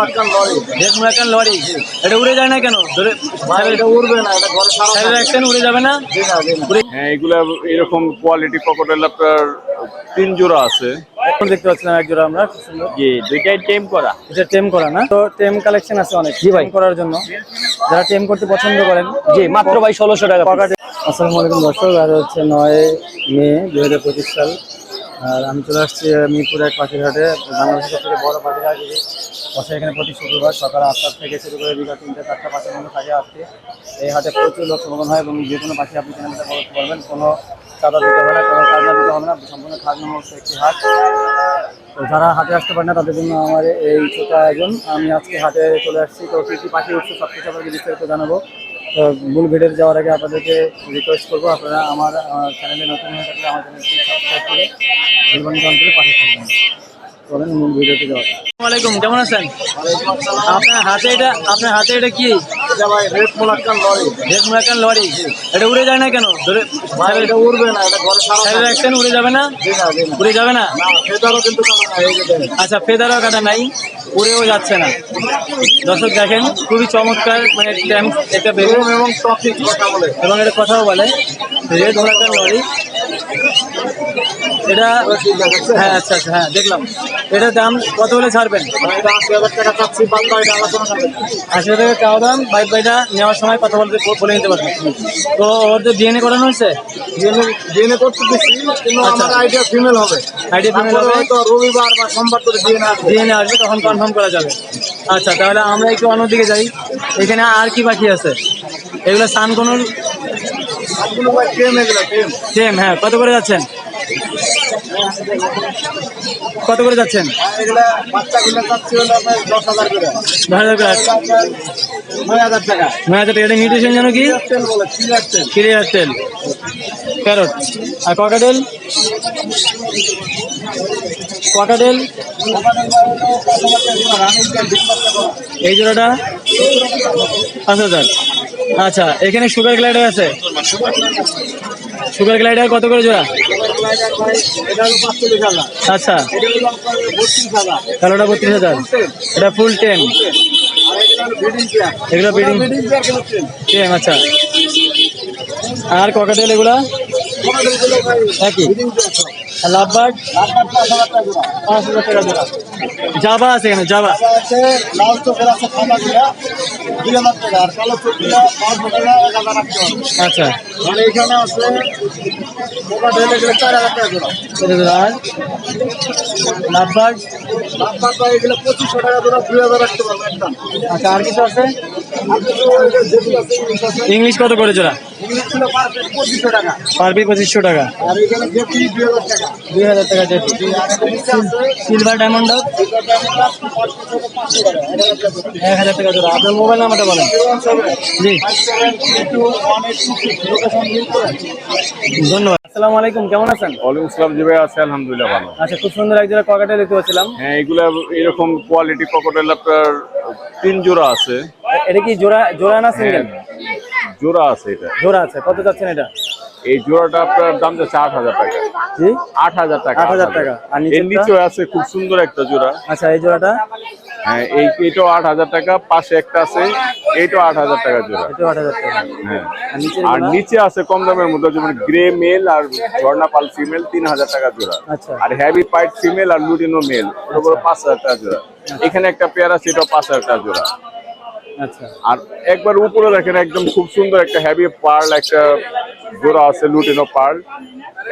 Lorry lorry এটা উড়ে যায় না কেন? ধরে উড়বে না এটা ঘরে সারা সাইড রাখছেন উড়ে যাবে না? হ্যাঁ এগুলা এরকম কোয়ালিটি আপনার তিন জোড়া আছে। এখন দেখতে পাচ্ছিলাম এক জোড়া আমরা খুব সুন্দর। জি দুইটাই টেম করা। এটা টেম করা না? তো টেম কালেকশন আছে অনেক। জি ভাই। করার জন্য। যারা টেম করতে পছন্দ করেন জি মাত্র ভাই ষোলোশো টাকা piece। আসসালামু আলাইকুম দর্শক আজ হচ্ছে নয় মে দুই হাজার পঁচিশ সাল। আর আমি চলে আসছি মিরপুর এক পাখির হাটে বাংলাদেশের সব থেকে বড় পাখির হাট এটি। বসে এখানে প্রতি শুক্রবার সকাল আটটা থেকে শুরু করে বিকাল তিনটে, চারটা পাঁচের মধ্যে থাকে আসছে এই হাটে প্রচুর লোক সমাগম হয় এবং যে কোনো পাখি আপনি কেনাবেচা করতে পারবেন। কোনো চাঁদা দিতে হবে না, কোনো খাজনা দিতে হবে না। সম্পূর্ণ খাজনা হচ্ছে একটি হাট। তো যারা হাটে আসতে পারে না, তাদের জন্য আমার এই ছোট আয়োজন। আমি আজকে হাটে চলে আসছি। তো কী কী পাখি উঠছে সব কিছু আপনাকে বিস্তারিত জানাব। মূল ভিডিও যাওয়ার আগে আপনাদেরকে রিকোয়েস্ট করব, আপনারা আমার চ্যানেলে নতুন হয়ে থাকলে আমার চ্যানেলটি সাবস্ক্রাইব করে বেলবানি করে পাশে থাকবেন। চলেন মূল ভিডিওতে যাওয়া আসসালামাইকুম কেমন আছেন? আপনার হাতে এটা, আপনার হাতে এটা কি? এটা ভাই red Moluccan lory. Red Moluccan lory. এটা উড়ে যায় না কেন? ধরে ভাই এটা উড়বে না এটা ঘরে সারা উড়ে যাবে না? উড়ে যাবে না? না ফেদারও কিন্তু। আচ্ছা ফেদারও কাটা নাই উড়েও যাচ্ছে না। দর্শক দেখেন খুবই চমৎকার মানে ট্যাম্প একটা বেলুন। বেলুন এবং টপিক কথা বলে। এবং এটা কথাও বলে। Red Moluccan lory. এটা হ্যাঁ আচ্ছা আচ্ছা হ্যাঁ দেখলাম। এটার দাম কত হলে ছাড়বেন? এটা আশি হাজার টাকা এটা দাম বাইক বাইটা নেওয়ার সময় কথা বলতে বলে নিতে পারবেন তো ওর তো ডিএনএ করানো হয়েছে? ডিএনএ করতে দিচ্ছি কিন্তু আচ্ছা। আমার আইডিয়া ফিমেল হবে। Female তারপরে হবে। হয়তো রবিবার বা সোমবার করে ডিএনএ ডিএনএ আসবে। তখন কনফার্ম করা যাবে। আচ্ছা তাহলে আমরা একটু অন্যদিকে যাই। এখানে আর কি বাকি আছে? এগুলো ভাই টেম হ্যাঁ। কত করে যাচ্ছেন? কত করে যাচ্ছেন? দশ হাজার করে। নয় হাজার টাকা। নয় হাজার টাকা। এটা নিউট্রিশন যেন কি? ক্লিয়ার তেল ক্যারট। আর এই জোড়াটা? পাঁচ হাজার। আচ্ছা এখানে সুগার গ্লাইডার আছে? সুগার গ্লাইডার কত করে জোড়া? আচ্ছা। কালোটা বত্রিশ হাজার। এটা ফুল টেন এগুলো কিন্তু টেম আচ্ছা। আর ককাটেল এগুলো? একই। লাভবার্ড পাঁচ হাজার টাকা জোড়া জাবা আছে এখানে জাবা। আছে লাল চোখের আছে সাদা গুলা দুই হাজার টাকা আর কালো চোখ পাঁচ টাকা এক হাজার আচ্ছা। আর এখানে আছে মোটা ঢেলে গেলে চার হাজার টাকা জোড়া আর লাভবার্ড লাভবার এগুলো পঁচিশশো টাকা জোড়া দুই হাজার রাখতে পারবে আচ্ছা আর কিছু আছে? ইংলিশ কত করে জোড়া? পারফেক্ট পঁচিশশো টাকা পার পিস পঁচিশশো টাকা। আর এখানে জেপি দুই হাজার টাকা সিলভার ডায়মন্ড ডগ এক হাজার টাকা জোড়া। আপনার মোবাইল নাম্বারটা বলেন। জি। ধন্যবাদ। আসসালামু আলাইকুম কেমন আছেন? ওয়ালাইকুম আসসালাম জি ভাই আছে আলহামদুলিল্লাহ ভালো। আচ্ছা খুব সুন্দর এক জোড়া দেখতে পাচ্ছিলাম। হ্যাঁ এগুলা এরকম কোয়ালিটি ক্রোকোডাইল আপনার তিন জোড়া আছে। এটা কি জোড়া জোড়া না সিঙ্গেল জোড়া আছে এটা। জোড়া আছে কত যাচ্ছেন এটা? এই জোড়াটা আপনার দাম যাচ্ছে আট হাজার টাকা। জি? আট হাজার টাকা 8,000 টাকা। আর? এর নিচেও আছে খুব সুন্দর একটা জোড়া। আচ্ছা এই জোড়াটা? হ্যাঁ এই এইটাও আট হাজার টাকা পাশে একটা আছে এইটাও আট হাজার টাকা জোড়া। এটাও আট হাজার টাকা। হ্যাঁ। আর? নিচে আছে কম দামের মধ্যে যেমন গ্রে মেল আর ঝর্ণা পাল ফিমেল তিন হাজার টাকা জোড়া। আচ্ছা। আর হ্যাভি পাইট ফিমেল আর লুটিনো মেল ওটা পাঁচ হাজার টাকা জোড়া। এখানে একটা পেয়ার আছে এটাও পাঁচ হাজার টাকা জোড়া। আচ্ছা আর একবার উপরে দেখেন একদম খুব সুন্দর একটা হ্যাভি পার্ল একটা জোড়া আছে লুটিনো পার্ল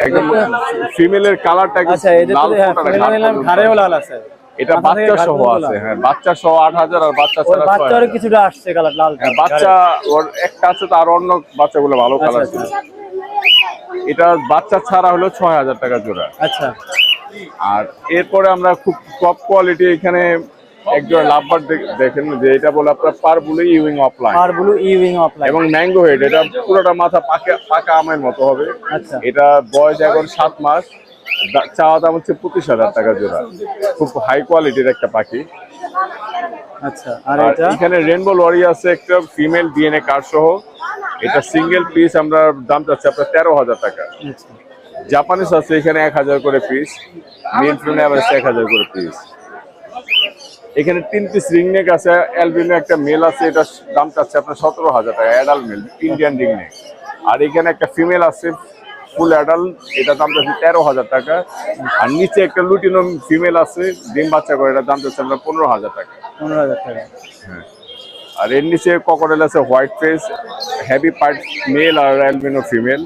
একদম ফিমেলের কালারটা আচ্ছা এদের তো হ্যাঁ ঘাড়েও লাল আছে। এটা বাচ্চা সহ আছে হ্যাঁ বাচ্চা সহ আট হাজার আর বাচ্চা ছাড়া কিছুটা আসছে কালার লাল হ্যাঁ, বাচ্চা ওর একটা আছে তার অন্য বাচ্চাগুলো ভালো আচ্ছা কালার আচ্ছা। এটা বাচ্চা ছাড়া হলো ছয় হাজার টাকা জোড়া। আচ্ছা। আর এরপরে আমরা খুব টপ কোয়ালিটি এখানে একজন লাভবার দেখেন যে এটা বলে আপনার পার বলে ইউইং অফলাইন আর ব্লু ইউইং অফলাইন এবং ম্যাঙ্গো হেড এটা পুরোটা মাথা পাকা পাকা আমের মতো হবে। আচ্ছা। এটা বয়স এখন সাত মাস। চাওয়া দাম হচ্ছে পঁচিশ হাজার টাকা জোড়া। খুব হাই কোয়ালিটির একটা পাখি। আচ্ছা আর এটা? এখানে রেনবো লরি আছে একটা ফিমেল ডিএনএ কার্ড সহ। এটা সিঙ্গেল পিস আমরা দাম চাচ্ছি আপনার তেরো হাজার টাকা। আচ্ছা। জাপানিস আছে এখানে এক হাজার করে পিস মেল ফিমেল এক হাজার করে পিস এখানে তিন পিস রিংনেক আছে অ্যালবিনো একটা মেল আছে এটা দাম চাচ্ছে আপনার সতেরো হাজার টাকা অ্যাডাল্ট মেল ইন্ডিয়ান রিংনেক আর এখানে একটা ফিমেল আছে ফুল অ্যাডাল্ট এটা দাম চাচ্ছে তেরো হাজার টাকা। আর নিচে একটা লুটিনো ফিমেল আছে ডিম বাচ্চা করে এটা দাম চাচ্ছে আপনার পনেরো হাজার টাকা। পনেরো হাজার টাকা। হ্যাঁ। আর এর নিচে ককটেল আছে white face heavy pied male আর অ্যালবিনো ফিমেল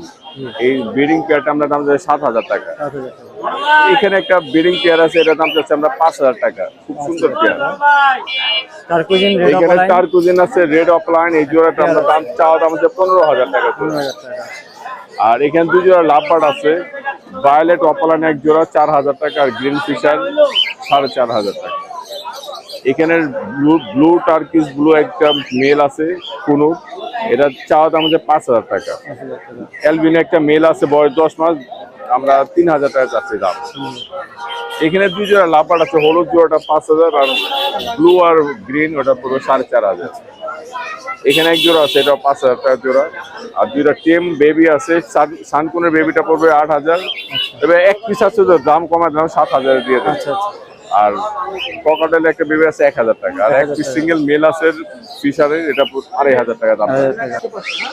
এই ব্রিডিং পেয়ারটা আমরা দাম যাচ্ছে সাত হাজার টাকা। এখানে একটা ব্রিডিং পেয়ার আছে এটা দাম যাচ্ছে আমরা পাঁচ হাজার টাকা। খুব সুন্দর পেয়ার কুজিন এখানে অফলাইন চার কুজিন আছে রেড অফলাইন এই জোড়াটা আমরা দাম চাওয়া দাম হচ্ছে পনেরো হাজার টাকা আর এখানে দুই জোড়া লাভবার্ড আছে। ভায়োলেট অপলাইন এক জোড়া চার হাজার টাকা আর গ্রিন ফিশার সাড়ে চার হাজার টাকা। এখানে ব্লু ব্লু টার্কিস ব্লু একটা মেল আছে কোনো এটা চাওয়া দাম হচ্ছে পাঁচ হাজার টাকা। পাঁচ হাজার টাকা। অ্যালবিনে একটা মেল আছে বয়স দশ মাস। আমরা তিন হাজার টাকা চাচ্ছি দাম। এখানে দুই জোড়া লাভবার্ড আছে, হলুদ জোড়াটা পাঁচ হাজার আর ব্লু আর গ্রিন ওটা পুরো সাড়ে চার হাজার। এখানে এক জোড়া আছে এটা পাঁচ হাজার টাকা জোড়া। আর দুইটা টেম বেবি আছে সানকুনের বেবিটা পড়বে আট হাজার। তবে এক পিস আছে দাম কমায় দাম সাত হাজার দিয়ে আর ককাটেল একটা বেবি আছে এক হাজার টাকা। আর এক সিঙ্গেল মেল আছে ফিশারের এটা আড়াই হাজার টাকা দাম।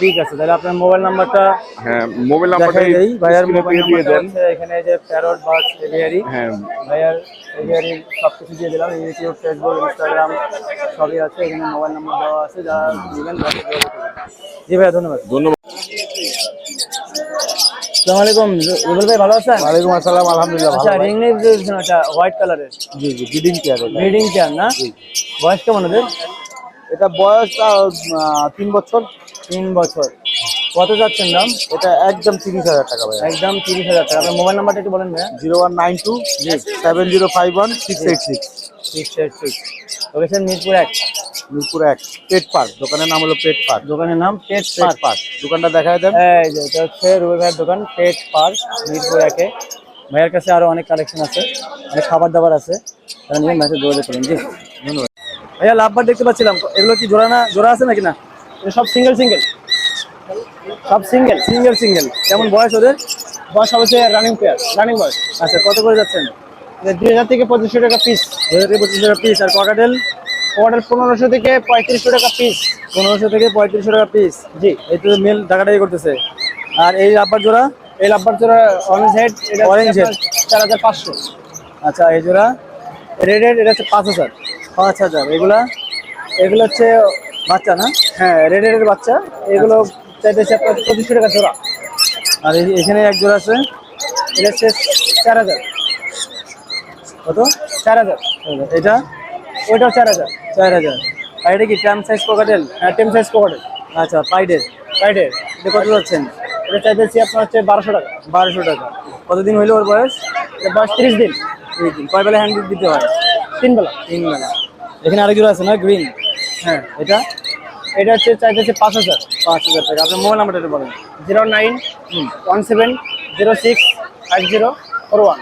ঠিক আছে তাহলে আপনার মোবাইল নাম্বারটা হ্যাঁ মোবাইল নাম্বারটা দেই। ভাইয়ার মোবাইল দিয়ে দেন। এখানে এই যে প্যারট বার্ড এভিয়ারি হ্যাঁ। ভাইয়ার এভিয়ারি সব কিছু দিয়ে দিলাম। ইউটিউব ফেসবুক ইনস্টাগ্রাম সবই আছে। এখানে মোবাইল নাম্বার দেওয়া আছে। যারা নেবেন। জি ভাইয়া ধন্যবাদ। ধন্যবাদ। আসসালামু আলাইকুম। রুবেল ভাই ভালো আছেন? ওয়ালাইকুম আসসালাম আলহামদুলিল্লাহ আচ্ছা রিং নেক দিয়েছেন হোয়াইট কালারের জি জি ব্রিডিং পেয়ার ব্রিডিং চেয়ার না? বয়স কেমন ওদের? এটা বয়স তিন বছর। তিন বছর। কত যাচ্ছেন দাম? এটা একদম তিরিশ হাজার টাকা ভাই একদম তিরিশ হাজার টাকা। আপনার মোবাইল নাম্বারটা একটু বলেন ভাইয়া। Zero one nine two seven zero five one six eight six. Six eight six. Location Mirpur এক। মিরপুর এক। Pet park. দোকানের নাম হলো পেট পার্ক। দোকানের নাম পেট পেট পার্ক। পার্ক। দোকানটা দেখায় দেন। এই যে এটা হচ্ছে রুবেল ভাইয়ের দোকান পেট পার্ক মিরপুর একে। ভাইয়ের কাছে আরও অনেক কালেকশন আছে অনেক খাবার দাবার আছে। তারা নিয়ে ম্যাচে যোগাযোগ করুন। জি। ধন্যবাদ। ভাইয়া লাভবার দেখতে পাচ্ছিলাম। এগুলো কি জোড়া না জোড়া আছে নাকি না? এটা সব সিঙ্গেল সিঙ্গেল সব সিঙ্গেল সিঙ্গেল সিঙ্গেল কেমন বয়স ওদের? বয়স হচ্ছে রানিং পেয়ার রানিং বয়স আচ্ছা কত করে যাচ্ছেন? দুই হাজার থেকে পঁচিশশো টাকা পিস দুই হাজার থেকে পঁচিশশো টাকা পিস আর ককাটেল ককাটেল পনেরোশো থেকে পঁয়ত্রিশশো টাকা পিস পনেরোশো থেকে পঁয়ত্রিশশো টাকা পিস জি। এই তো মেল টাকাটাই করতেছে। আর এই লাভবার জোড়া? এই লাভবার জোড়া অরেঞ্জ হেড এটা অরেঞ্জ হেড চার হাজার পাঁচশো। আচ্ছা এই জোড়া? রেড হেড এটা হচ্ছে পাঁচ হাজার। পাঁচ হাজার। এগুলা? এগুলো হচ্ছে বাচ্চা না? হ্যাঁ রেড হেডের বাচ্চা। এগুলো চাইতেছে আপনার পঁচিশশো টাকা জোড়া। আর এখানে এক জোড়া আছে? এটা হচ্ছে চার হাজার। কত? চার হাজার। এটা? ওইটাও চার হাজার। চার হাজার। আর এটা কি ট্যাম সাইজ পকেটেল? হ্যাঁ টেম সাইজ পকেটেল। আচ্ছা পাইডের পাইডের এটা কত যাচ্ছেন? এটা চাইতেছি আপনার হচ্ছে বারোশো টাকা। বারোশো টাকা। কতদিন হইল ওর বয়স? বয়স তিরিশ দিন। তিরিশ দিন। কয় বেলা হ্যান্ড দিতে হয়? তিন বেলা। তিন বেলা। এখানে আরেক জোড়া আছে না? গ্রিন? হ্যাঁ। এটা? এটা হচ্ছে চাইতেছে পাঁচ হাজার। পাঁচ হাজার টাকা। আপনার মোবাইল নাম্বারটা বলেন। Zero nine one seven zero six five zero four one.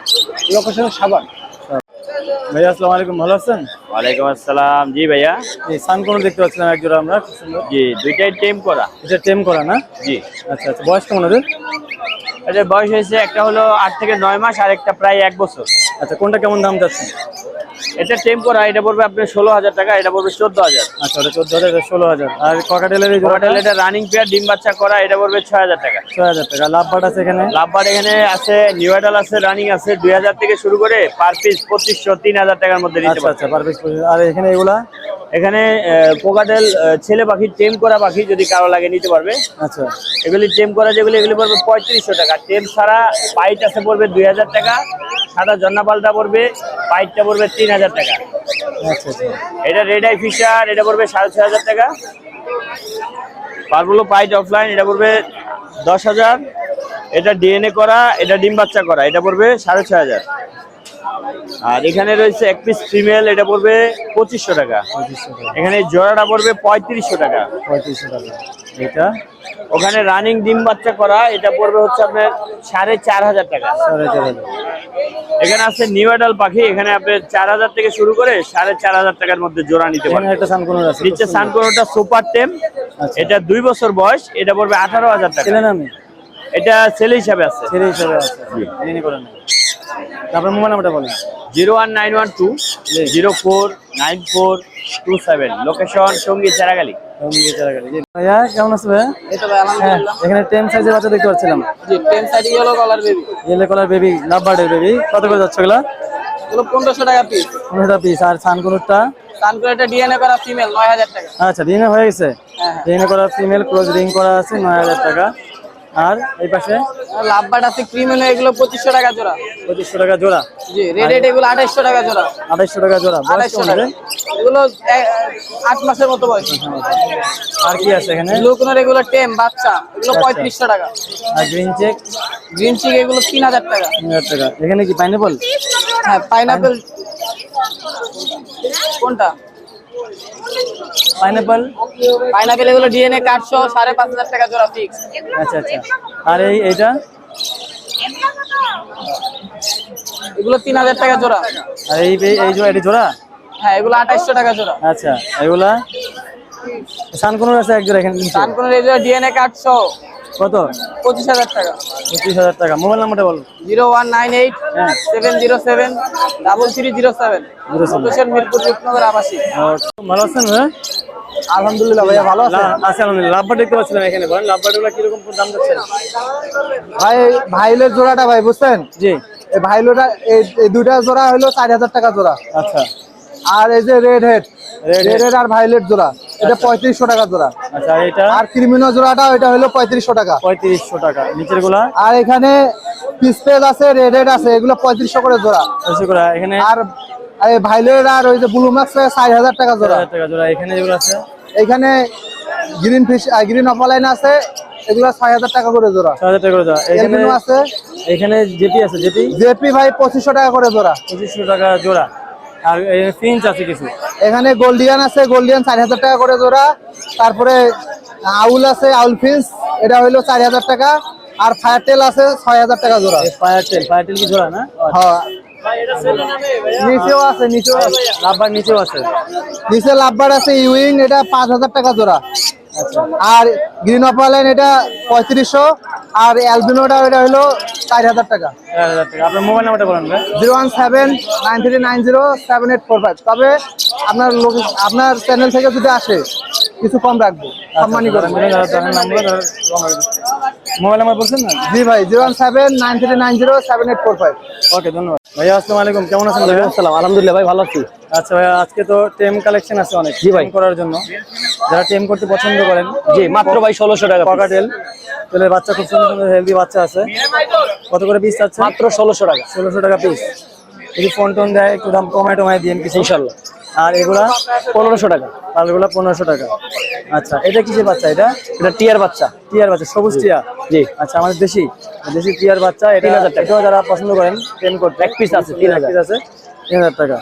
Location সাবান। ভাইয়া আসসালামু আলাইকুম। ভালো আছেন? ওয়ালাইকুম আসসালাম। জি ভাইয়া। সানকোন দেখতে পাচ্ছিলাম এক জোড়া আমরা খুব সুন্দর। জি দুইটাই টেম করা। এটা টেম করা না? জি। আচ্ছা আচ্ছা। বয়স কেমন ওদের? এটার বয়স হয়েছে একটা হলো আট থেকে নয় মাস আর একটা প্রায় এক বছর। আচ্ছা কোনটা কেমন দাম যাচ্ছে? এটা টেম করা এটা পড়বে আপনার ষোলো হাজার টাকা এটা পড়বে চোদ্দ হাজার। আচ্ছা ওটা চোদ্দ হাজার ষোলো হাজার। আর ককাটেলের এই এটা রানিং পেয়ার ডিম বাচ্চা করা এটা পড়বে ছয় হাজার টাকা। ছয় হাজার টাকা। লাভ বাট আছে এখানে? লাভবার এখানে আছে নিউ আইডাল আছে রানিং আছে দুই হাজার থেকে শুরু করে পার পিস পঁচিশশো তিন হাজার টাকার মধ্যে আচ্ছা আচ্ছা পার পিস আর এখানে এগুলা? এখানে পোকাটেল ছেলে পাখি টেম করা পাখি যদি কারও লাগে নিতে পারবে। আচ্ছা। এগুলি টেম করা যেগুলি এগুলি পড়বে পঁয়ত্রিশশো টাকা। টেম ছাড়া পাইট আছে পড়বে দুই হাজার টাকা সাদা জন্না পাল্টা পড়বে পাইটটা পড়বে তিন হাজার টাকা। আচ্ছা আচ্ছা। এটা রেড আই ফিশার এটা পড়বে সাড়ে ছয় হাজার টাকা। পারগুলো পাইট অফলাইন এটা পড়বে দশ হাজার। এটা ডিএনএ করা এটা ডিম বাচ্চা করা এটা পড়বে সাড়ে ছয় হাজার। আর এখানে রয়েছে এক পিস ফিমেল এটা পড়বে পঁচিশশো টাকা। এখানে জোড়াটা পড়বে পঁয়ত্রিশশো টাকা। পঁয়ত্রিশশো টাকা। এটা ওখানে রানিং ডিম বাচ্চা করা এটা পড়বে হচ্ছে আপনার সাড়ে চার হাজার টাকা। সাড়ে চার হাজার। এখানে আছে নিউ অ্যাডাল পাখি এখানে আপনি চার হাজার থেকে শুরু করে সাড়ে চার হাজার টাকার মধ্যে জোড়া নিতে নিচে সানকোনোটা সুপার টেম আচ্ছা। এটা দুই বছর বয়স এটা পড়বে আঠারো হাজার টাকা। এটা ছেলে হিসাবে আছে। ছেলে হিসাবে আছে। তারপর মোবাইল নাম্বারটা বলেন। Zero one nine one two zero four nine four two seven. Location সংগীত চারাগালি। ভাইয়া কেমন আছে ভাইয়া? এই তো ভাই হ্যাঁ আলহামদুলিল্লাহ এখানে টেন সাইজের বাচ্চা দেখতে পাচ্ছিলাম। জি ten side yellow colour baby yellow colour baby love বার্ডের baby কত করে যাচ্ছে ওগুলা? এগুলো পনেরোশো টাকা পিস পনেরোটা পিস আর সানকুনুরটা? সানকুলেটা ডিএনএ করা ফিমেল নয় হাজার টাকা। আচ্ছা ডিএনএ হয়ে গেছে? হ্যাঁ। ডিএনএ করা ফিমেল ক্লোজ রিং করা আছে নয় হাজার টাকা। আর এই পাশে? লাভবাট আছে ক্রিমেল এগুলো পঁচিশশো টাকা জোড়া। পঁচিশশো টাকা জোড়া। জি রেড রেড এগুলো আঠাইশশো টাকা জোড়া। আড়াইশো টাকা জোড়া। আঠাইশশো টাকা। এগুলো আট মাসের মতো বয়স। আর কি আছে এখানে? ব্লু কোনার এগুলো টেম বাচ্চা এগুলো পঁয়ত্রিশশো টাকা। আর গ্রিন চেক গ্রিন চিক এগুলো তিন হাজার টাকা। তিন হাজার টাকা। এখানে কি পাইনাপল হ্যাঁ পাইনাপেল কোনটা? পাইনাপল পাইনাপেল এগুলো ডিএনএ কার্ডশো সাড়ে পাঁচ হাজার টাকা জোড়া ফিক্স আচ্ছা আচ্ছা। আর এই এইটা? এগুলো তিন হাজার টাকা জোড়া। আর এই এই- জোড়া এটি জোড়া? হ্যাঁ এগুলো আঠাইশশো টাকা জোড়া। আচ্ছা এগুলা? সানকুনুর আছে এক জোড়া এখানে। সানকুনের এই জোড়া ডিএনএ কার্ডশো কত? পঁচিশ হাজার টাকা। পঁচিশ হাজার টাকা। মোবাইল নাম্বারটা বল। জিরো ওয়ান নাইন এইট হ্যাঁ। Seven zero seven double three zero seven. Location Mirpur Rupnagar ভালো আছেন হ্যাঁ আলহামদুলিল্লাহ ভাইয়া ভালো আছে আলহামদুলিল্লাহ। লাভবার দেখতে পাচ্ছিলাম এখানে। বলেন লাভবার কীরকম দাম যাচ্ছে? ভাই ভাইলের জোড়াটা ভাই বুঝছেন? জি। এই ভাইলোটা এই এই দুইটা জোড়া হলো চার হাজার টাকা জোড়া। আচ্ছা। আর এই যে রেড হেড রেড আর ভাইলেট জোড়া। এটা পঁয়ত্রিশশো টাকা জোড়া। আচ্ছা আর এটা? আর ক্রিমিনো জোড়াটা হলো পঁয়ত্রিশশো টাকা। পঁয়ত্রিশশো টাকা। নিচেরগুলা আর এখানে আছে রেড হেড আছে এগুলো পঁয়ত্রিশশো করে জোড়া। পঁচিশশো করে। এখানে? আর আর ভাইলেট আর ওই যে ব্লু চার হাজার টাকা চার জোড়া টাকা জোড়া। এখানে যেগুলো আছে? এখানে গ্রিন ফিশ গ্রিন অফলাইন আছে এগুলো ছয় হাজার টাকা করে জোড়া। ছয় হাজার টাকা করে জোড়া। এখানে আছে। এখানে জেপি আছে জেপি জেপি ভাই পঁচিশশো টাকা করে জোড়া। পঁচিশশো টাকা জোড়া। আর ফিঞ্চ আছে কিছু? এখানে গোল্ডিয়ান আছে গোল্ডিয়ান চার হাজার টাকা করে জোড়া। তারপরে আউল আছে আউল ফিন্স এটা হইল চার হাজার টাকা। আর ফায়ারটেল আছে ছয় হাজার টাকা জোড়া। ফায়ার টেল ফায়ার টেল কি জোড়া না? হ্যাঁ। নিচেও আছে নিচেও আছে। লাভবার নিচেও আছে। নিচে লাভবার আছে ইউইং এটা পাঁচ হাজার টাকা জোড়া। আর গ্রিন অপালাইন এটা পঁয়ত্রিশশো আর অ্যালবিনোটা এটা হলো চার হাজার টাকা। আপনার মোবাইল নাম্বারটা বলেন zero one seven nine three nine zero seven eight four five. তবে আপনার আপনার চ্যানেল থেকে যদি আসে কিছু কম রাখব। সম্মানী করে মোবাইল নাম্বার বলছেন না? জি ভাই zero one seven nine three nine zero seven eight four five. Okay ধন্যবাদ। ভাইয়া আসসালামু আলাইকুম। কেমন আছেন ভাইয়া? আসসালাম। আলহামদুলিল্লাহ ভাই ভালো আছি। আচ্ছা ভাইয়া আজকে তো টেম কালেকশন আছে অনেক জি ভাই। করার জন্য। যারা টেম করতে পছন্দ করেন জি মাত্র ভাই ষোলোশো টাকা। পকাটেল তাহলে বাচ্চা খুব সুন্দর সুন্দর হেলদি বাচ্চা আছে। কত করে পিস আছে মাত্র ষোলোশো টাকা। ষোলোশো টাকা পিস যদি ফোন টোন দেয় একটু দাম কমায় টমায় দিন কিছু। ইনশাল্লাহ। আর এগুলা? পনেরোশো টাকা। পালগুলা পনেরোশো টাকা। আচ্ছা এটা কিসের বাচ্চা এটা? এটা টিয়ার বাচ্চা। টিয়ার বাচ্চা সবুজ টিয়া? জি। আচ্ছা আমাদের দেশি? দেশি টিয়ার বাচ্চা এটা 3000 টাকা। এটাও যারা পছন্দ করেন টেন করতে এক piece আছে, 3000 এক piece আছে তিন হাজার টাকা।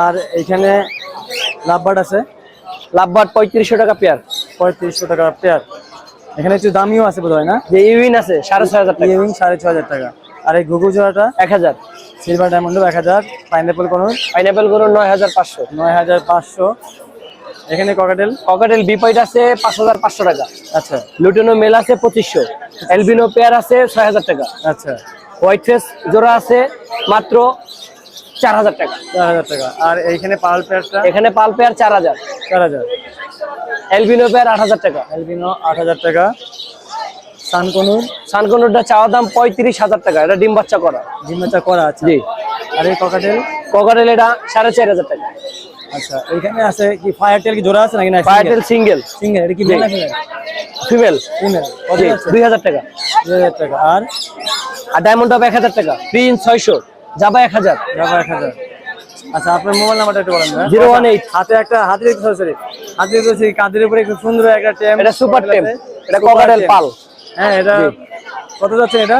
আর এখানে লাভবার্ড আছে? লাভবাট পঁয়ত্রিশশো টাকা পেয়ার। পঁয়ত্রিশশো টাকা পেয়ার। এখানে একটু দামিও আছে বোধ হয় না? যে ইউইন আছে সাড়ে ছয় হাজার টাকা। ইউইং সাড়ে ছ হাজার টাকা। আর এই ঘুঘু জোড়াটা এক হাজার। সিলভার ডায়মন্ডও এক হাজার পাইনাপেল কোনো পাইনাপেল গরু নয় হাজার পাঁচশো। নয় হাজার পাঁচশো। এখানে ককাটেল ককাটেল বিপয়েট আছে পাঁচ হাজার পাঁচশো টাকা। আচ্ছা। লুটেনো মেল আছে পঁচিশশো। এলবিনো পেয়ার আছে ছয় হাজার টাকা। আচ্ছা। হোয়াইট ফেস জোড়া আছে মাত্র চার হাজার টাকা। চার হাজার টাকা। আর এইখানে পাল পেয়ারটা এখানে পাল পেয়ার চার হাজার। চার হাজার। এলবিনো পেয়ার আট হাজার টাকা। অ্যালবিনো আট হাজার টাকা। সানকনুর। সানকনুরটা চাওয়া দাম পঁয়ত্রিশ হাজার টাকা। এটা ডিম বাচ্চা করা। জিম্মাচা করা আছে জি। আর এই ককাটেল ককাটেল এটা সাড়ে চার হাজার টাকা। আচ্ছা এখানে আছে কি ফায়ার টেল কি জোড়া আছে নাকি না পায়াটেল সিঙ্গেল সিঙ্গেল এটা কি। মেল ফিমেল ফিমেল দুই হাজার টাকা। দুই হাজার টাকা। আর? আর ডায়মন্ড টপ এক হাজার টাকা। প্রিন্স ছয়শো। জাবা এক হাজার। যাব এক হাজার। আচ্ছা আপনার মোবাইল নাম্বারটা একটু বলেন। Zero one eight. হাতে একটা হাতে সরি হাতে দেখতে কাঁধের উপরে খুব সুন্দর একটা টেম এটা সুপার টেম। এটা ককাটেল পাল। হ্যাঁ এটা। কত যাচ্ছে এটা?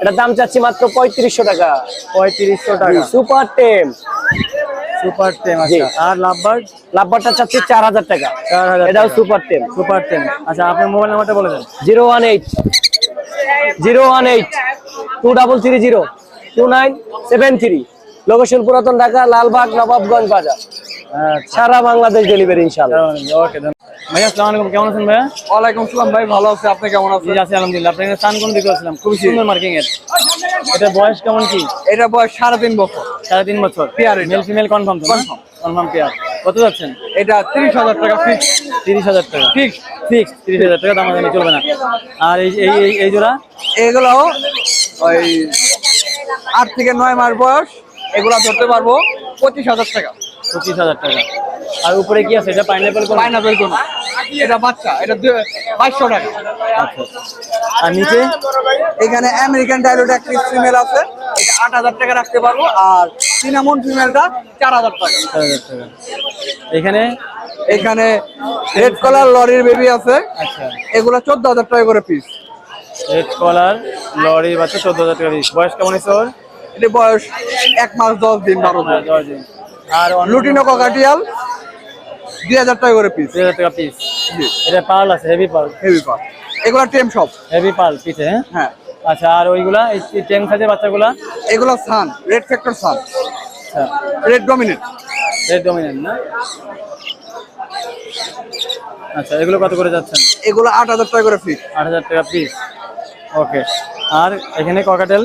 এটার দাম চাচ্ছি মাত্র পঁয়ত্রিশশো টাকা। পঁয়ত্রিশশো টাকা। Super tame. সুপার টেম। আচ্ছা। আর লাভবার্ড চাচ্ছি চার হাজার টাকা। চার হাজার এটাও সুপার টেম। সুপার টেম। আচ্ছা আপনার মোবাইল নাম্বারটা বলে দেন। Zero one eight. Zero one eight. Two double three zero. Two nine seven three. Location পুরাতন ঢাকা লালবাগ নবাবগঞ্জ বাজার। সারা বাংলাদেশ ডেলিভারি ওকে ভাইয়া আসসালামু আলাইকুম কেমন আছেন ভাইয়া? ওয়ালাইকুম সালাম ভাই ভালো আছে। আপনি কেমন আছেন? জি আছি আলহামদুলিল্লাহ। আপনার স্থান কোন দিকে আসলাম খুবই সুন্দর মার্কিং এর। এটা বয়স কেমন কি? এটা বয়স সাড়ে তিন বছর। সাড়ে তিন বছর। Male female confirm confirm pair কত যাচ্ছেন? এটা তিরিশ হাজার টাকা ফিক্স তিরিশ হাজার টাকা। ফিক্স ফিক্স তিরিশ হাজার টাকা দাম চলবে না। আর এই এই এই- এই জোড়া? এগুলো ওই আট থেকে নয় মাস বয়স। এগুলা ধরতে পারব পঁচিশ হাজার টাকা। পঁচিশ হাজার টাকা। আর উপরে কি আছে? এটা পাইনাপেল কোন? পাইনাপেল কোনো? এটা বাচ্চা এটা বাইশশো টাকা। আচ্ছা আর নিচে? এখানে আমেরিকান ডায়লট একটা ফিমেল আছে। এটা আট হাজার টাকা রাখতে পারব আর সিনামন ফিমেলটা চার হাজার টাকা। চার হাজার টাকা। এখানে? এখানে রেড কালার লরির বেবি আছে। আচ্ছা। এগুলো চোদ্দ হাজার টাকা করে পিস রেড কলার লরি বাচ্চা চোদ্দ হাজার টাকা পিস। বয়স কেমন হয়েছে ওর? এটা বয়স এক মাস দশ দিন বারো দিন। দশ দিন। আর লুটিনো ককাটিয়াল দুই হাজার টাকা করে পিস দুই হাজার টাকা পিস এটা পার্ল আছে হেভি পার্ল। হেভি পার এগুলো টেম সব। হেভি পার্ল পিঠে হ্যাঁ? হ্যাঁ। আচ্ছা আর ওইগুলা এই টেন সাইজের বাচ্চাগুলা? এগুলো sun red factor sun red dominate red dominant না? আচ্ছা এগুলো কত করে যাচ্ছেন? এগুলো আট হাজার টাকা করে ফিস আট হাজার টাকা পিস ওকে। আর এখানে cockatiel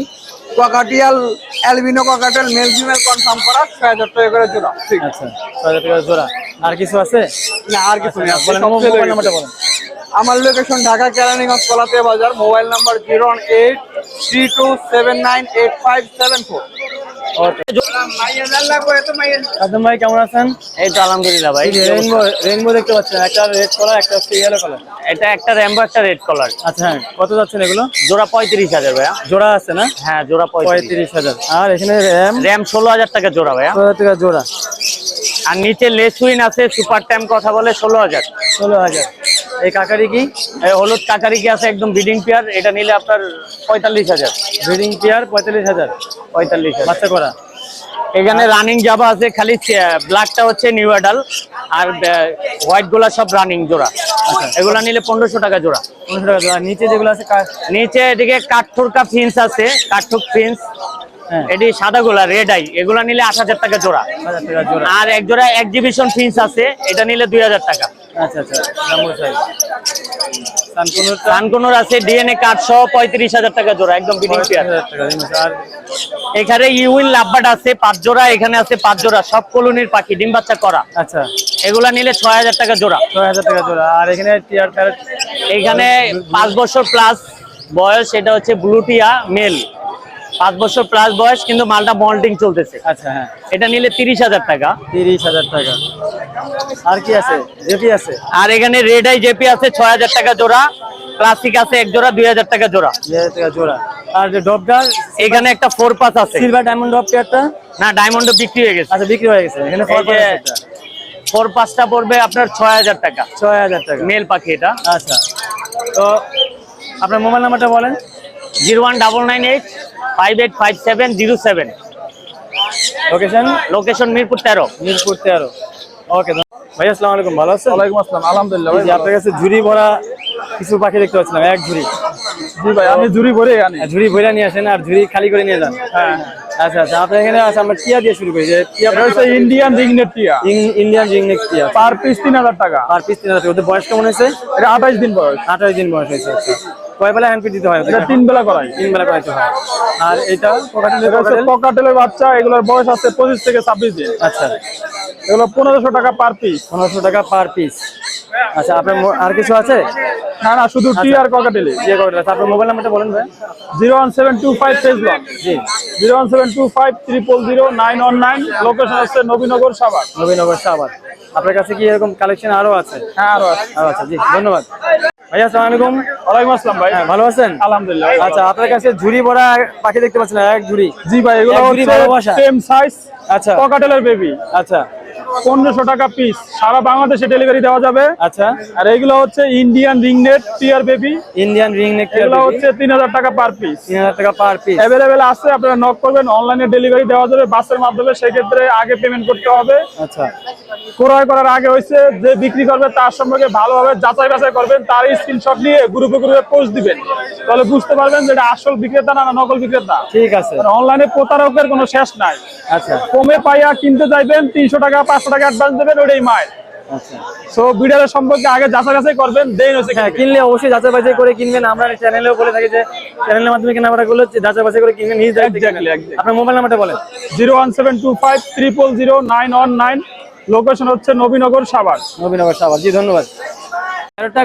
cockatiel albino cockatiel male female confirm করা ছয় হাজার টাকা করে জোড়া। ঠিক। আছে ছয় হাজার টাকা জোড়া। আর কিছু আছে? না আর কিছু নেই। বলেন মোবাইল নাম্বারটা বলেন। আমার লোকেশন ঢাকা কেরানীগঞ্জ কলাতে বাজার mobile number zero eight three two seven nine eight five seven four Adam ভাই কেমন আছেন? এই তো আলহামদুলিল্লাহ ভাই। রেইনবো রেইনবো দেখতে পাচ্ছেন একটা রেড কালার একটা হচ্ছে ইয়েলো কালার এটা একটা একটা রেড কালার আচ্ছা হ্যাঁ কত যাচ্ছেন এগুলো? জোড়া পঁয়ত্রিশ হাজার ভাইয়া। জোড়া আছে না? হ্যাঁ জোড়া পঁয়ত্রিশ। হাজার। আর এখানে র্যাম র্যাম ষোলো হাজার টাকা জোড়া ভাইয়া। ষোলো টাকা জোড়া। আর নিচে লেসুইন আছে সুপার টাইম কথা বলে ষোলো হাজার। ষোলো হাজার। এই কাকারি কি? হলুদ কাকারি কি আছে? একদম ব্রিডিং পেয়ার এটা নিলে আপনার পঁয়তাল্লিশ হাজার। ব্রিডিং পেয়ার পঁয়তাল্লিশ হাজার। পঁয়তাল্লিশ হাজার। বাচ্চা করা। এখানে রানিং জাবা আছে খালি ব্ল্যাকটা হচ্ছে নিউ অ্যাডাল আর হোয়াইটগুলা সব রানিং জোড়া। এগুলা নিলে পনেরোশো টাকা জোড়া। পনেরোশো টাকা জোড়া। নিচে যেগুলো আছে নিচে এদিকে কাঠঠুরকা ফিন্স আছে কাঠঠুক ফিন্স এটি সাদা গোলা রেড আই এগুলা নিলে আট হাজার টাকা জোড়া। জোড়া। আর এক জোড়া এক্সিবিশন ফিন্স আছে এটা নিলে দুই হাজার টাকা। আচ্ছা আচ্ছা আছে ডিএনএ কার্ড সহ পঁয়ত্রিশ হাজার টাকা জোড়া একদম এখানে ইউইন লাভবাট আছে পাঁচ জোড়া এখানে আছে পাঁচ জোড়া সব কলোনির পাখি ডিম বাচ্চা করা। আচ্ছা। এগুলা নিলে ছয় হাজার টাকা জোড়া। ছয় হাজার টাকা জোড়া। আর এখানে এখানে পাঁচ বছর প্লাস বয়স এটা হচ্ছে ব্লুটিয়া মেল পাঁচ বছর প্লাস বয়স কিন্তু মালটা মল্টিং চলতেছে। আচ্ছা হ্যাঁ। এটা নিলে তিরিশ হাজার টাকা। তিরিশ হাজার টাকা। আর কি আছে? জেপি আছে? আর এখানে রেড আই জেপি আছে ছয় হাজার টাকা জোড়া। ক্লাসিক আছে এক জোড়া দুই হাজার টাকা জোড়া। দুই হাজার টাকা জোড়া। আর যে ডবটা এখানে একটা ফোর পাস আছে। সিলভার ডায়মন্ড ডব টিয়ারটা না ডায়মন্ড বিক্রি হয়ে গেছে। আচ্ছা বিক্রি হয়ে গেছে। এখানে এই যে ফোর পাসটা পড়বে আপনার ছয় হাজার টাকা। ছয় হাজার টাকা। মেল পাখি এটা। আচ্ছা। তো আপনার মোবাইল নাম্বারটা বলেন। Zero one double nine eight five eight five seven zero seven location location Mirpur তেরো। মিরপুর তেরো। ওকে ভাই আসসালামু আলাইকুম ভালো আছেন? ওয়ালাইকুম আসসালাম আলহামদুলিল্লাহ যে আপনার কাছে ঝুড়ি ভরা কিছু পাখি দেখতে পাচ্ছিলাম এক ঝুড়ি। জি ভাই আমি জুড়ি ভরে আনি। ঝুড়ি ভরে নিয়ে আসেন আর ঝুড়ি খালি করে নিয়ে যান। হ্যাঁ আচ্ছা আচ্ছা আপনার এখানে আছে আমরা টিয়া দিয়ে শুরু করি যে টিয়া হচ্ছে ইন্ডিয়ান রিগনেট টিয়া। ইন্ডিয়ান রিংনেক টিয়া। পার পিস তিন হাজার টাকা। আর পিস তিন হাজার টাকা। ওদের বয়স কেমন হয়েছে? এটা আঠাইশ দিন বয়স। আঠাশ দিন বয়স হয়েছে আচ্ছা। কয় বেলা হ্যান্ড দিতে হয়? এটা তিন বেলা করাই। তিন বেলা করাইতে হয়। আর এটা কোকাটেলের বাচ্চা এগুলোর বয়স আছে পঁচিশ থেকে ছাব্বিশ দিন। আচ্ছা। এগুলো পনেরোশো টাকা পার পিস পনেরোশো টাকা পার পিস আচ্ছা আপনার আর কিছু আছে? না না শুধু টি আর ককাটেলি ইয়ে কোকাটেল আচ্ছা, আপনার মোবাইল নাম্বারটা বলেন ভাই। Zero one seven two five face ব্লক জি। Zero one seven two five triple zero nine one nine location হচ্ছে নবীনগর সাবার নবীনগর সাবার আপনার কাছে কি এরকম কালেকশন আরও আছে? হ্যাঁ আরও আছে। আরও আছে। জি ধন্যবাদ। ভাইয়া আসসালামু আলাইকুম। ওয়ালাইকুম আসসালাম ভাই। হ্যাঁ ভালো আছেন? আলহামদুলিল্লাহ আচ্ছা আপনার কাছে ঝুড়ি ভরা পাখি দেখতে পাচ্ছেন এক ঝুড়ি। জি ভাই এগুলো সেম সাইজ আচ্ছা। পকাটেলের বেবি আচ্ছা। পনেরোশো টাকা পিস সারা বাংলাদেশে ডেলিভারি দেওয়া যাবে। আচ্ছা। আর এগুলো হচ্ছে ইন্ডিয়ান রিংনেট টিয়ার বেবি ইন্ডিয়ান রিং নেক এগুলো হচ্ছে তিন হাজার টাকা পার পিস তিন হাজার টাকা পার পিস অ্যাভেলেবেল আছে আপনারা নক করবেন অনলাইনে ডেলিভারি দেওয়া যাবে বাসের মাধ্যমে। সেক্ষেত্রে আগে পেমেন্ট করতে হবে। আচ্ছা। ক্রয় করার আগে হয়েছে যে বিক্রি করবে তার সম্পর্কে ভালোভাবে যাচাই বাছাই করবেন তার স্ক্রিনশট নিয়ে গ্রুপে গ্রুপে পোস্ট দিবেন। তাহলে বুঝতে পারবেন যে এটা আসল বিক্রেতা না না নকল বিক্রেতা। ঠিক আছে। অনলাইনে প্রতারকের কোনো শেষ নাই। আচ্ছা। কমে পাইয়া কিনতে চাইবেন তিনশো টাকা পাঁচশো টাকা অ্যাডভান্স দেবেন ওটাই মায়ের আচ্ছা। সো বিড়ালের সম্পর্কে আগে যাচাই বাছাই করবেন দেন হচ্ছে হ্যাঁ কিনলে অবশ্যই যাচাই বাছাই করে কিনবেন। আমরা চ্যানেলেও বলে থাকি যে চ্যানেলের মাধ্যমে কেনাকাটা করলে যাচাই বাছাই করে কিনবেন নিজ দায়িত্বে Exactly, কিনবেন। exactly. আপনার মোবাইল নাম্বারটা বলেন। Zero one seven two five triple zero nine one nine location হচ্ছে নবীনগর সাভার। নবীনগর সাবার জি ধন্যবাদ।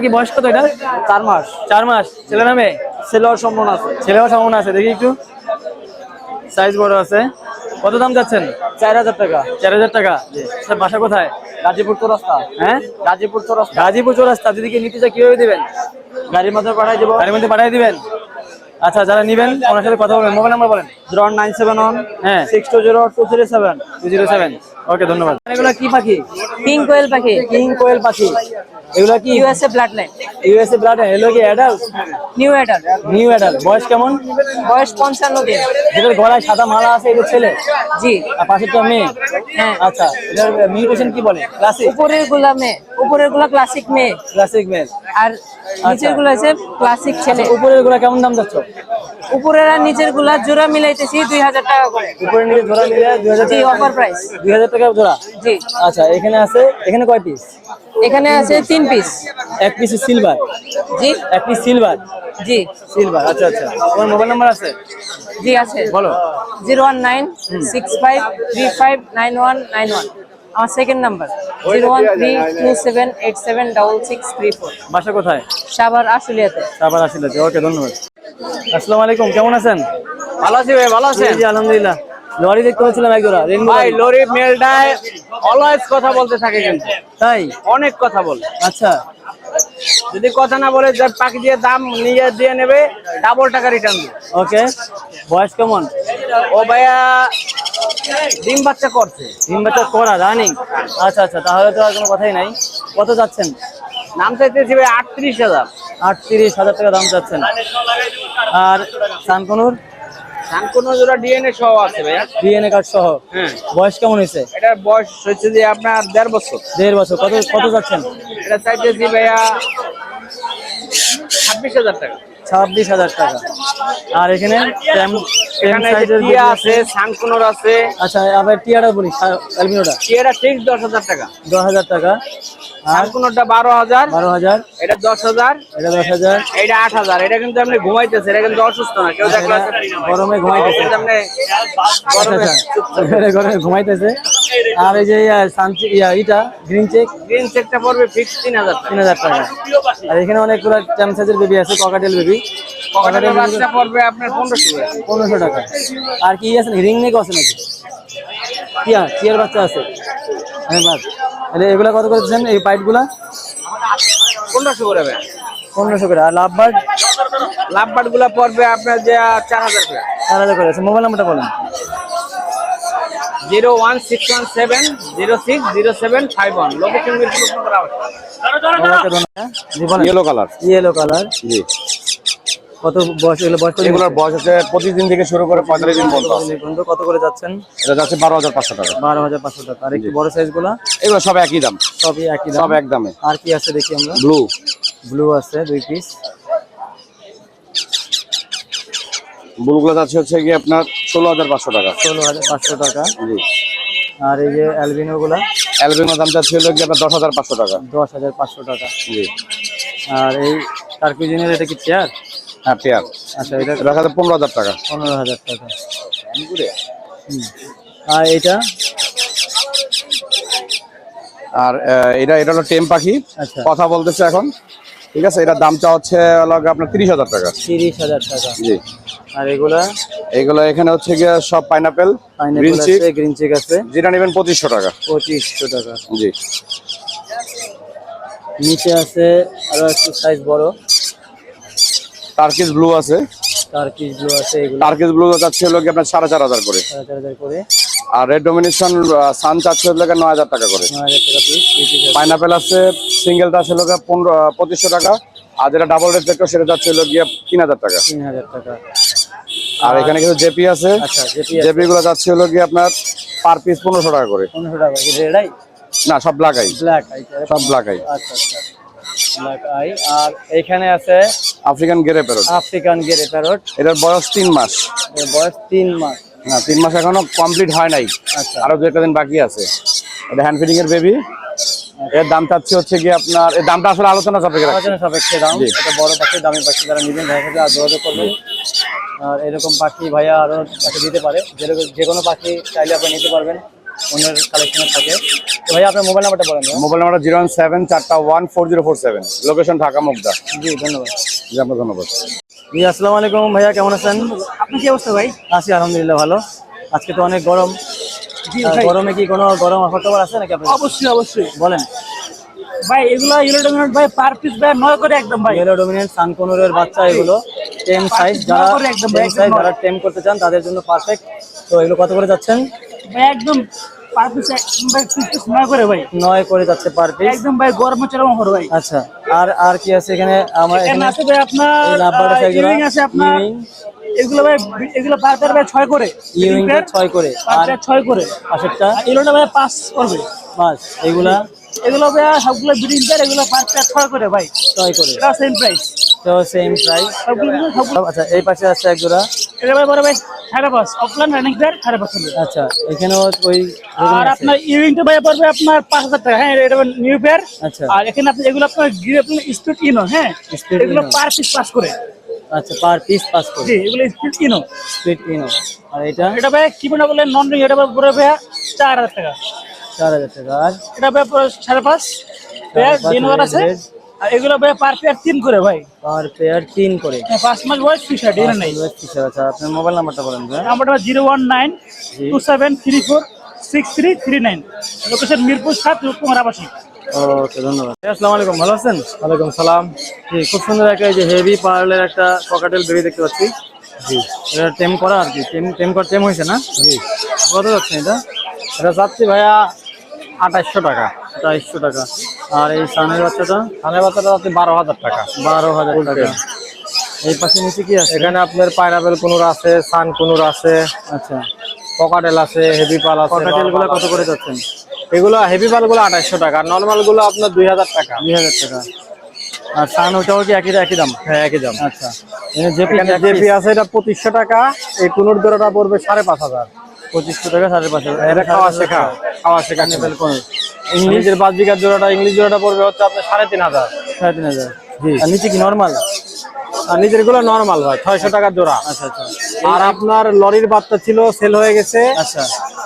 কি বয়স কত এটা? চার মাস। চার মাস। ছেলে নামে? ছেলে হওয়ার সম্ভাবনা আছে। ছেলে হওয়ার সম্ভাবনা আছে দেখি একটু। সাইজ বড় আছে। কত দাম যাচ্ছেন? চার হাজার টাকা। চার হাজার টাকা। স্যার বাসা কোথায়? গাজীপুর চৌরাস্তা। হ্যাঁ? গাজীপুর চৌরাস্তা। গাজীপুর চৌরাস্তা। যদি কি নিতে চাই কীভাবে দেবেন? গাড়ির মধ্যে পাঠাই দেবো। গাড়ির মধ্যে পাঠাই দিবেন? আচ্ছা যারা নেবেন ওনার সাথে কথা বলবেন। মোবাইল নাম্বার বলেন। জিরো নাইন সেভেন ওয়ান হ্যাঁ। Six two zero two zero seven. Two zero seven. Okay ধন্যবাদ। এগুলো কি পাখি? পিঙ্ক কোয়েল পাখি। কিং কোয়েল পাখি। এগুলো কি? USA blood line USA blood এগুলো কি adult new adult new adult বয়স কেমন? বয়স পঞ্চান্ন দিন। যেটার গলায় সাদা মালা আছে এটা ছেলে? জি। আর পাশেরটা মেয়ে? হ্যাঁ। আচ্ছা এটার মিউটেশন কি বলে? ক্লাসিক উপরেরগুলা মেয়ে। উপরেরগুলা ক্লাসিক মেয়ে। ক্লাসিক মেল আর নিচেরগুলা আছে ক্লাসিক ছেলে। উপরেরগুলা কেমন দাম যাচ্ছ? উপরের আর নিচেরগুলা জোড়া মিলাইতেছি দুই হাজার টাকা করে। উপরে নিচে জোড়া জি অফার প্রাইস দুই হাজার টাকা জোড়া জি। আচ্ছা এখানে আছে এখানে কয় পিস এখানে আছে তিন পিস এক পিস সিলভার জি। এক পিস সিলভার জি। সিলভার আচ্ছা আচ্ছা। তোমার মোবাইল নাম্বার আছে? জি আছে। বলো। Zero one nine six five three five nine one nine one. আমার second number zero one three two seven eight seven double six three four. বাসা কোথায়? সাবার আশুলিয়াতে। আবার আসলে ওকে ধন্যবাদ। আসসালামু আলাইকুম কেমন আছেন? ভালো আছি ভাই ভালো আছেন? জি আলহামদুলিল্লাহ। লরি দেখতে পাচ্ছিলাম এক জোড়া রেনবো ভাই লরি মেলটায় অলওয়েজ কথা বলতে থাকে কিন্তু। তাই? অনেক কথা বলে। আচ্ছা। যদি কথা না বলে যে পাখি দিয়ে দাম নিয়ে দিয়ে নেবে ডাবল টাকা রিটার্ন ওকে। বয়স কেমন? ও ভাইয়া ডিম বাচ্চা করছে। তিন বাচ্চা করা রানিং আচ্ছা আচ্ছা তাহলে তো আর কোনো কথাই নাই। কত যাচ্ছেন? নাম চাইতেছি ভাই আটত্রিশ হাজার। আটত্রিশ হাজার টাকা দাম চাচ্ছেন। আর সানকনুর? জোড়া ডিএনএ সহ আছে ভাইয়া? ডিএনএ কার্ড সহ। হ্যাঁ। বয়স কেমন হয়েছে? এটার বয়স হচ্ছে যে আপনার দেড় বছর। দেড় বছর। কত কত যাচ্ছেন? এটা চাইতেছি ভাইয়া ছাব্বিশ হাজার টাকা। ছাব্বিশ হাজার টাকা। আর এখানে টিয়া আছে আচ্ছা আবার টিয়াটা বলি অ্যালবিনোটা টিয়াটা ঠিক দশ হাজার টাকা। দশ হাজার টাকা। বারো হাজার। বারো হাজার। এটা দশ হাজার। এটা দশ হাজার। এটা আট হাজার। এটা কিন্তু আপনি ঘুমাইতেছে এটা কিন্তু অসুস্থ না কেউ দেখলে গরমে ঘুমাইতেছে। আচ্ছা গরমে আচ্ছা ঘরে ঘুমাইতেছে। আর এই যে সানচি ইয়া ইটা গ্রিন চেক গ্রিন চেকটা পড়বে ফিক্স তিন হাজার টাকা। তিন হাজার টাকা। আর এখানে অনেকগুলো টেম সাইজের বেবি আছে ককাটেল বেবি পকেটের বাচ্চা পড়বে আপনার পনেরোশো করে পনেরোশো টাকা। আর কি আছে রিং নেক আছে নাকি? টিয়া টিয়ার বাচ্চা আছে। হ্যাঁ বাদ তাহলে এগুলা কত করে দিচ্ছেন এই পাইপগুলা পনেরোশো করে পনেরোশো করে। আর লাভ বার্ড লাভবাটগুলা পড়বে আপনার যে চার হাজার টাকা চার হাজার করে। আছে মোবাইল নাম্বারটা বলেন। Zero one six one seven zero six zero seven five one. Location yellow colour yellow colour জি। কত বয়স এগুলো বয়স এগুলোর বয়স হচ্ছে পঁচিশ দিন থেকে শুরু করে পঁয়তাল্লিশ দিন পর্যন্ত কত করে যাচ্ছেন? এটা যাচ্ছে বারো হাজার পাঁচশো টাকা। বারো হাজার পাঁচশো টাকা। আর একটু বড় সাইজগুলা? এগুলো সব একই দাম। সবই একই দাম। সব এক দামে আর কি আছে দেখি আমরা? ব্লু ব্লু আছে দুই পিস ব্লুগুলো যাচ্ছে হচ্ছে গিয়ে আপনার ষোলো হাজার পাঁচশো টাকা। ষোলো হাজার পাঁচশো টাকা। জি। আর এই যে অ্যালবিনো গুলা অ্যালবিনো দাম যাচ্ছে হলো গিয়ে আপনার দশ হাজার পাঁচশো টাকা। দশ হাজার পাঁচশো টাকা। জি। আর এই টার্কিজিনের এটা কি চেয়ার হ্যাঁ পেয়ার। আচ্ছা এটা যাচ্ছে পনেরো হাজার টাকা। পনেরো হাজার টাকা। আর এটা আর এটা এটা হলো টেম পাখি। আচ্ছা। কথা বলতেছে এখন। ঠিক আছে এটার দামটা হচ্ছে হলো গিয়ে আপনার তিরিশ হাজার টাকা। তিরিশ হাজার টাকা। জি। আর এগুলা? এইগুলো এখানে হচ্ছে গিয়ে সব পাইনাপেল গ্রিন চিক আছে গ্রিন চিক আছে। যেটা নেবেন পঁচিশশো টাকা। পঁচিশশো টাকা। জি। নিচে আছে আরও একটু সাইজ বড়। টার্কিস ব্লু আছে। টার্কিস ব্লু আছে এগুলো। টার্কিস ব্লু যাচ্ছে হলো আপনার সাড়ে চার হাজার করে। সাড়ে চার হাজার করে। আর রেড ডোমিনেশন সান হলো গিয়ে নয় হাজার টাকা করে। পাইনাপেল আছে। সিঙ্গেলটা আছে গিয়ে পনেরো পঁচিশশো টাকা। আর যেটা ডাবল রেড দেখো সেটা যাচ্ছে হলো গিয়ে তিন হাজার টাকা। তিন হাজার টাকা। আর এখানে কিছু জেপি আছে। আচ্ছা জেপি জেপি গুলো যাচ্ছে হলো গিয়ে আপনার পার পিস পনেরোশো টাকা করে। পনেরোশো টাকা রেডাই না সব ব্ল্যাক আই ব্ল্যাক আই সব ব্ল্যাক আই আচ্ছা আচ্ছা। ব্ল্যাক আই আর এখানে আছে African grey parrot. African grey parrot. এটার বয়স তিন মাস। বয়স তিন মাস। না তিন মাস এখনও কমপ্লিট হয় নাই। আচ্ছা। আরও দু একটা দিন বাকি আছে। এটা হ্যান্ড ফিডিং এর বেবি এর দাম চাচ্ছি হচ্ছে কি আপনার এর দামটা আসলে আলোচনা সাপেক্ষে। আলোচনা সাপেক্ষে দাম। এটা বড় পাখি দামি পাখি যারা নেবেন ভাইয়ের সাথে আর যোগাযোগ করবেন। আর এরকম পাখি ভাইয়া আরও পাখি দিতে পারে। যেরকম যে কোনো পাখি চাইলে আপনি নিতে পারবেন। অন্যের কালেকশনে থাকে। তো ভাইয়া আপনার মোবাইল নাম্বারটা বলেন mobile number zero one seven চারটা one four zero four seven. Location Dhaka Mugda. জি ধন্যবাদ। জি আপনার ধন্যবাদ। জি আসসালামু আলাইকুম ভাইয়া কেমন আছেন? আপনি কি অবস্থা ভাই? আছি আলহামদুলিল্লাহ ভালো। আজকে তো অনেক গরম। গরমে কি কোনো গরম অফার টফার আছে নাকি আপনার অবশ্যই অবশ্যই। বলেন। ভাই এগুলো ইউরো ডমিনেন্ট ভাই পার পিস ভাই নয় করে একদম ভাই। ইয়েলো ডোমিনেন্ট সানকনুরের বাচ্চা এগুলো টেম সাইজ যারা টেম সাইজ যারা টেম করতে চান তাদের জন্য পারফেক্ট তো এগুলো কত করে যাচ্ছেন? ভাই একদম পার পিস ভাই পিস পিস নয় করে ভাই। নয় করে যাচ্ছে পার পিস একদম ভাই গরম চরম হর ভাই। আচ্ছা আর আর কি আছে এখানে? আমার এখানে আছে ভাই আপনার আছে আপনার। এগুলো ভাই এগুলো পার পেয়ার ভাই ছয় করে। ইউরিংটা ছয় করে। পার আর পেয়ার ছয় করে। পাশেরটা? আর ভাই পাঁচ করবে পাঁচ এগুলা? এগুলো সবগুলো ব্রিডিং পেয়ার এগুলো পার পেয়ার ছয় করে ভাই। ছয় করে। এটা সেম প্রাইস তো সেম প্রাইস সবগুলো সবগুলো। আচ্ছা এই পাশে আছে এক জোড়া। এটা ভাই বড় ভাই সাড়ে পাঁচ। অফলাইন রানিং পেয়ার সাড়ে পাঁচ আচ্ছা এখানেও ওই আর আপনার ইউরিংটা ভাই পড়বে আপনার পাঁচ হাজার টাকা। হ্যাঁ এটা নিউ পেয়ার আচ্ছা। আর এখানে আপনি এগুলো আপনার গিয়ে আপনার স্পিড ইনো হ্যাঁ এগুলো পার পিস পাস করে। আচ্ছা পার পিস পাস করে। জি এগুলো স্পিড ইনো স্প্লিট কিনো আর এটা? এটা ভাই কি বললেন নন রিং এটা পড়বে ভাই চার হাজার টাকা। চার হাজার টাকা। আর এটা ভাই পড়বে সাড়ে পাঁচ। পেয়ার দিন আছে। আর এগুলো ভাই পার পেয়ার তিন করে ভাই। পার পেয়ার তিন করে। হ্যাঁ, পাঁচ মাস বয়স ফিস আছে এটা নেই। আচ্ছা আপনার মোবাইল নাম্বারটা বলেন ভাই। নাম্বারটা zero one nine two seven three four six three three nine. Location Mirpur সাত রূপকুমার আবাসিক। ওকে ধন্যবাদ। আসসালামু আলাইকুম। ভালো আছেন? ওয়ালাইকুম সালাম। জি খুব সুন্দর একটা এই যে হেভি পার্লের একটা বেবি দেখতে পাচ্ছি। জি। এটা টেম করা আর কি। টেম টেম করা টেম হয়েছে না? জি। কত যাচ্ছে এটা? এটা চাচ্ছি ভাইয়া আঠাইশশো টাকা আঠাইশশো টাকা। আর এই সানের বাচ্চাটা? সানের বাচ্চাটা যাচ্ছে বারো হাজার টাকা। বারো হাজার টাকা। এই পাশে নিচে কি আছে? এখানে আপনার পাইনাপেল কুনুর আছে সান কুনুর আছে আচ্ছা। ককাটেল আছে হেভি পাল আছে ককাটেলগুলো কত করে যাচ্ছেন? এগুলো হেভি পালগুলো আঠাইশশো টাকা নর্মালগুলো আপনার দুই হাজার টাকা। দুই হাজার টাকা। আর সান ওটাও কি একই একই দাম? হ্যাঁ একই দাম। আচ্ছা। এখানে জেপি আছে এটা পঁচিশশো টাকা এই কুনুর দরটা পড়বে সাড়ে পাঁচ হাজার। পঁচিশশো টাকা সাড়ে পাঁচ হাজার এটা খাওয়া শেখা খাওয়া শেখা নেবেল কোন? ইংলিশের বাজিকার জোড়াটা ইংলিশ জোড়াটা পড়বে হচ্ছে আপনার সাড়ে তিন হাজার। সাড়ে তিন হাজার। জি। আর নিচে কি নর্মাল আর নিজেরগুলো নর্মাল ভাই ছয়শো টাকার জোড়া। আচ্ছা আচ্ছা। আর আপনার লরির বাচ্চা ছিল সেল হয়ে গেছে। আচ্ছা।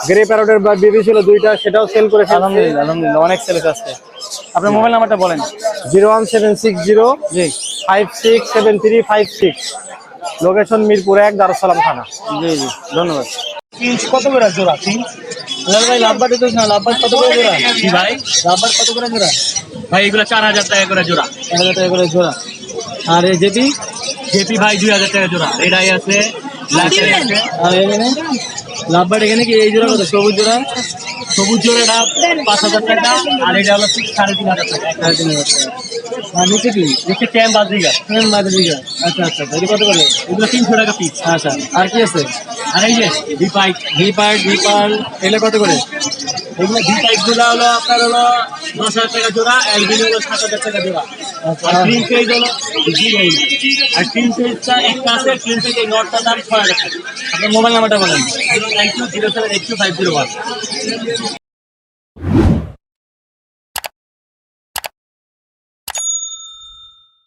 গ্রে প্যারোটের বেবি ছিল দুইটা সেটাও সেল করে আলহামদুলিল্লাহ আলহামদুলিল্লাহ অনেক সেলেস আছে আপনার মোবাইল নাম্বারটা বলেন। Zero one seven six zero জি। Five six seven three five six. Location Mirpur এক দারুসালাম থানা। জি জি। ধন্যবাদ। কত করে জোড়া? তিন? লাল ভাই লাভবার দিতে না লাভবার কত করে জোড়া? কি ভাই? লাভবার কত করে জোড়া? ভাই এগুলো চার হাজার টাকা করে জোড়া। এক হাজার টাকা করে জোড়া। আর এই জেপি? জেপি ভাই দুই হাজার টাকা জোড়া। এটাই আছে আর এখানে লাভবার এখানে কি এই জোড়া কত? সবুজ জোড়া? সবুজ জোড়াটা পাঁচ হাজার টাকা আর এটা হলো সাড়ে তিন হাজার টাকা। সাড়ে তিন হাজার টাকা। আর নিচে কি? নিচে ক্যাম্প বাদে আচ্ছা আচ্ছা কত করে? এগুলো তিনশো টাকা পিস আচ্ছা আর কি আছে? আর এই যে V pipe V part V pearl এগুলো কত করে? এগুলো ভি পাইপগুলো হলো আপনার হলো দশ হাজার টাকা জোড়া এলবিন হলো সাত হাজার টাকা জোড়া। আচ্ছা। আর ক্রিম পেজ হলো জি নেই আর ক্রিম পেজটা একটা আছে ক্রিম পেজ এই নটটার দাম ছয় হাজার টাকা। আপনার মোবাইল নাম্বারটা বলেন। Zero nine two zero seven eight two five zero one.